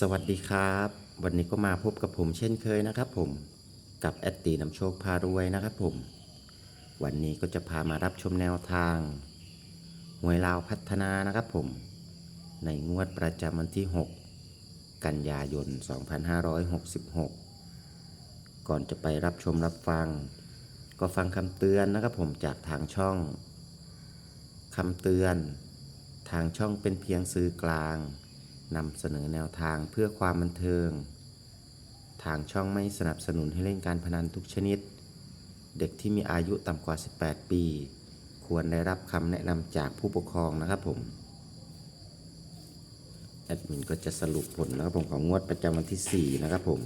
สวัสดีครับ วันนี้ก็มาพบกับผมเช่นเคยนะครับผมกับแอดตีนำโชคพารวยนะครับผม วันนี้ก็จะพามารับชมแนวทางหวยลาวพัฒนานะครับผม ในงวดประจำวันที่ 6 กันยายน 2566 ก่อนจะไปรับชมรับฟัง ก็ฟังคำเตือนนะครับผมจากทางช่องคำเตือน ทางช่องเป็นเพียงสื่อกลาง นำเสนอแนวทางเพื่อความบันเทิง ทางช่องไม่สนับสนุนให้เล่นการพนันทุกชนิด เด็กที่มีอายุต่ำกว่า 18 ปี ควรได้รับคำแนะนำจากผู้ปกครองนะครับผม แอดมินก็จะสรุปผลนะครับผมของงวดประจำวันที่ 4 นะครับผม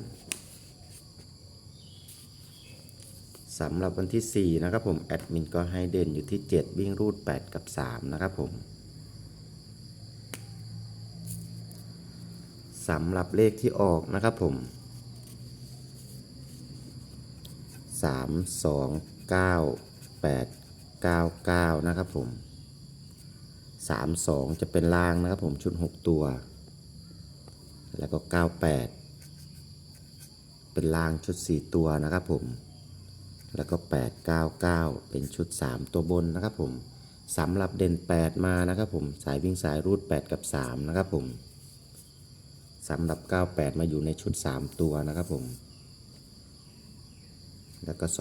สำหรับวันที่ 4 นะครับผม แอดมินก็ให้เด่นอยู่ที่ 7 วิ่งรูด 8 กับ 3 นะครับผม สำหรับเลขที่ออกนะครับผมสามสองเก้าแปดเก้าเก้านะครับผมสามสองจะเป็นล่างนะครับผมชุดหกตัว แล้วก็เก้าแปดเป็นล่างชุดสี่ตัวนะครับผม แล้วก็แปดเก้าเก้าเป็นชุดสามตัวบนนะครับผมสำหรับเด่นแปดมานะครับผม สายวิ่งสายรูดแปดกับสามนะครับผม สำหรับ 98 มาอยู่ในชุด 3 ตัวนะครับผม แล้วก็ 2 3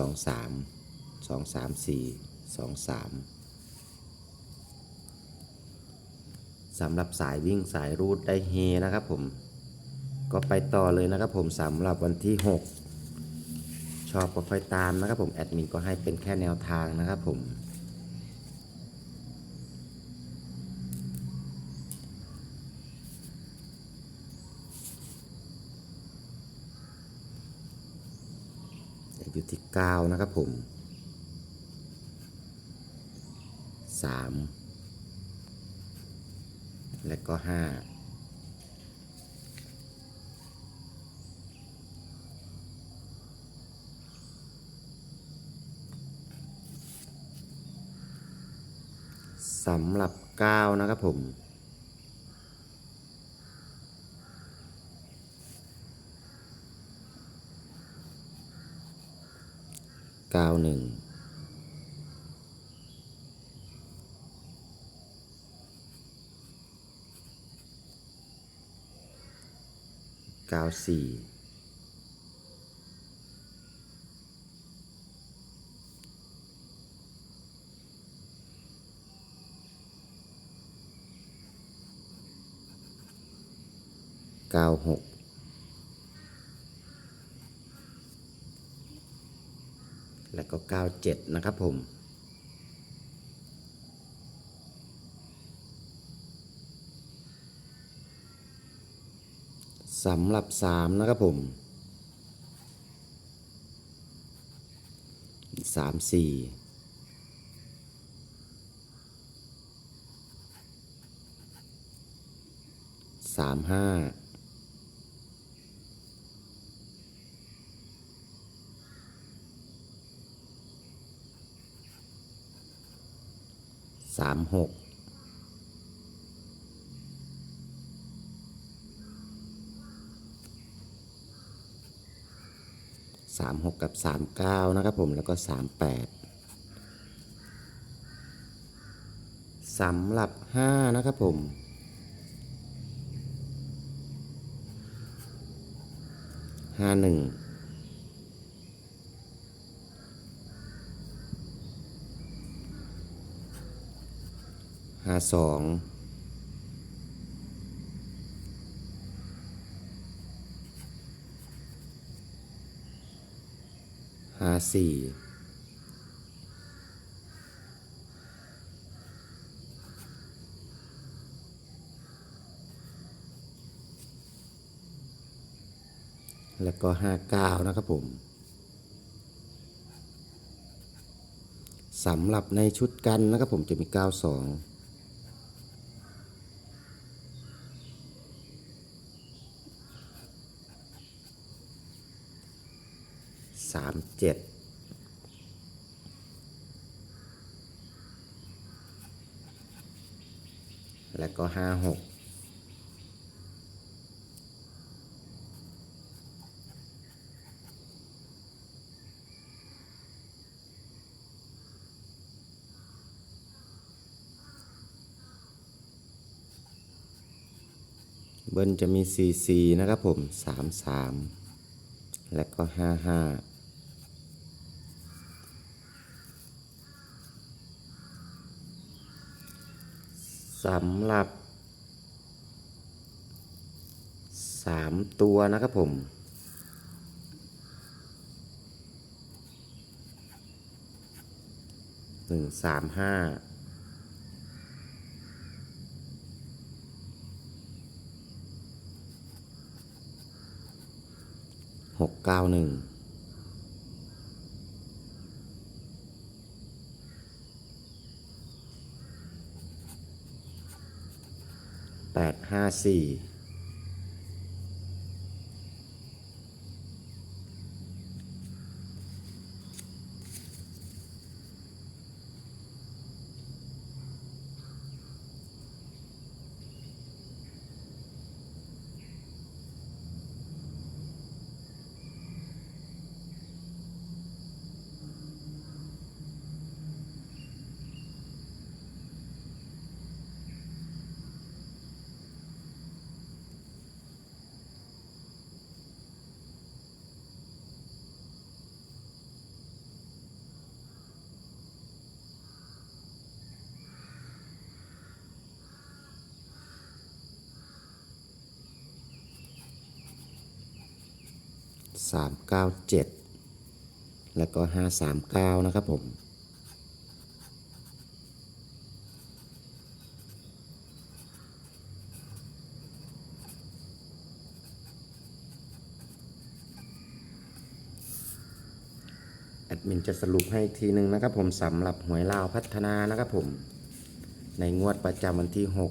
2 3 4 2 3สำหรับสายวิ่งสายรูดได้เฮนะครับผม ก็ไปต่อเลยนะครับผมสำหรับวันที่ 6 ชอบก็ค่อยตามนะครับผม แอดมินก็ให้เป็นแค่แนวทางนะครับผม อยู่ที่9นะครับผม3และก็5สำหรับ 9 นะครับผม เก้าหนึ่งเก้าสี่เก้าหก แล้วก็ 97 นะครับผม สำหรับ 3 นะครับผม 3 4 3 5 สามหกสามหกกับสามเก้านะครับผมแล้วก็สามแปดสำหรับห้านะครับผมห้าหนึ่ง ห้าสองห้าสี่แล้วก็ห้าเก้านะครับผมสำหรับในชุดกันนะครับผมจะมี 92 สามเจ็ดแล้วก็ห้าหกเบิ้ลจะมี 44 นะครับผม 33 และก็ 55ำหรับ3ตัวนะครับผม หนึ่งสามห้า หกเก้าหนึ่ง แปดห้าสี่สามเก้าเจ็ดแล้วก็ห้าสามเก้านะครับผม แอดมินจะสรุปให้อีกทีหนึ่งนะครับผมสำหรับหวยลาวพัฒนานะครับผม ในงวดประจำวันที่ 6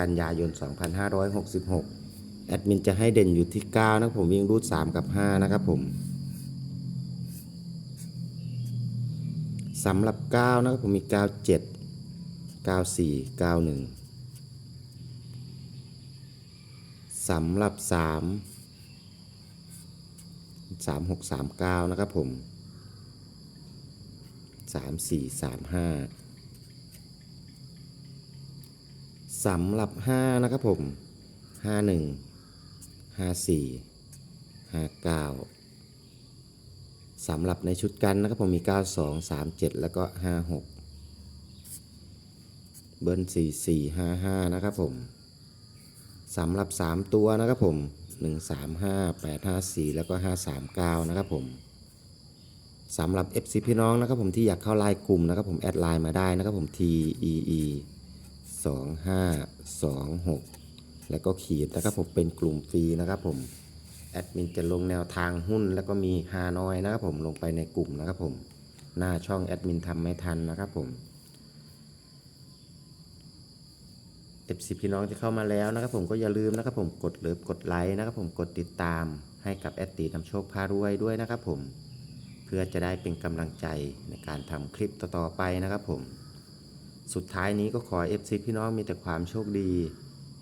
กันยายน 2566 แอดมินจะให้เด่นอยู่ที่ 9 นะครับผมวิ่งรูด 3 กับ 5 นะครับผมสำหรับ 9 นะครับผมมี 97 94 91สำหรับ 3 3639 นะครับผมสามสี่สามห้าสำหรับห้านะครับผมห้า ห้าสี่ห้าเก้าสำหรับในชุดกันนะครับผมมีเก้าสองสามเจ็ดแล้วก็ห้าหกเบิ้ลสี่สี่ห้าห้านะครับผมสำหรับสามตัวนะครับผมหนึ่งสามห้าแปดห้าสี่แล้วก็ห้าสามเก้านะครับผมสำหรับ FC พี่น้องนะครับผมที่อยากเข้าไลน์กลุ่มนะครับผมแอดไลน์มาได้นะครับผม T E E 2 5 2 6 แล้วก็ขีดนะครับผมเป็นกลุ่มฟรีนะครับผมแอดมินจะลงแนวทางหุ้น แล้วก็มีฮานอยนะครับผมลงไปในกลุ่มนะครับผมหน้าช่องแอดมินทำไม่ทันนะครับผม FC พี่น้องที่เข้ามาแล้วนะครับผมก็อย่าลืมนะครับผมกดเลิฟกดไลค์นะครับผมกดติดตามให้กับแอดตีนำโชคพารวยด้วยนะครับผมเพื่อจะได้เป็นกำลังใจในการทำคลิปต่อๆไปนะครับผม สุดท้ายนี้ก็ขอ FC พี่น้องมีแต่ความโชคดี